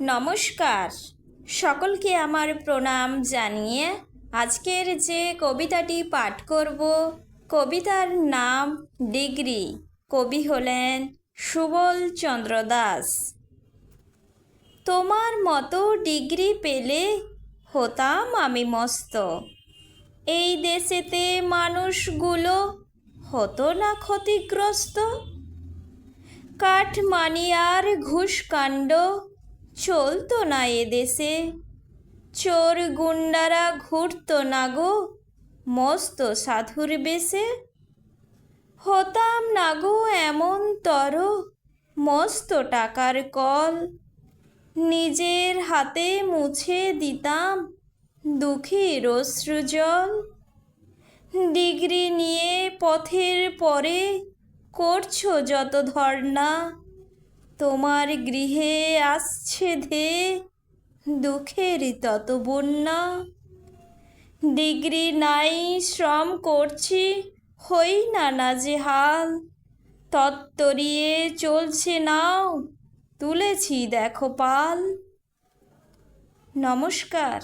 নমস্কার। সকলকে আমার প্রণাম জানিয়ে আজকের যে কবিতাটি পাঠ করব, কবিতার নাম ডিগ্রি। কবি হলেন সুবল চন্দ্র দাস। তোমার মতো ডিগ্রি পেলে হতাম আমি মস্ত। এই দেশেতে মানুষগুলো হতো না ক্ষতিগ্রস্ত। কাঠমানিয়ার ঘুষকাণ্ড চলতো না এ দেশে। চোর গুন্ডারা ঘুরত না গো, মস্ত সাধুর বেশে। হতাম না গো এমন তর, মস্ত টাকার কল। নিজের হাতে মুছে দিতাম দুঃখীর অশ্রুজল ডিগ্রি নিয়ে পথের পরে করছ যত ধর্ণা। তোমার গৃহে আসছে ধে, দুঃখের তত বন্যা। ডিগ্রি নাই, শ্রম করছি, হই না না যে হাল। তত্তরিয়ে চলছে নাও, তুলেছি দেখো পাল। নমস্কার।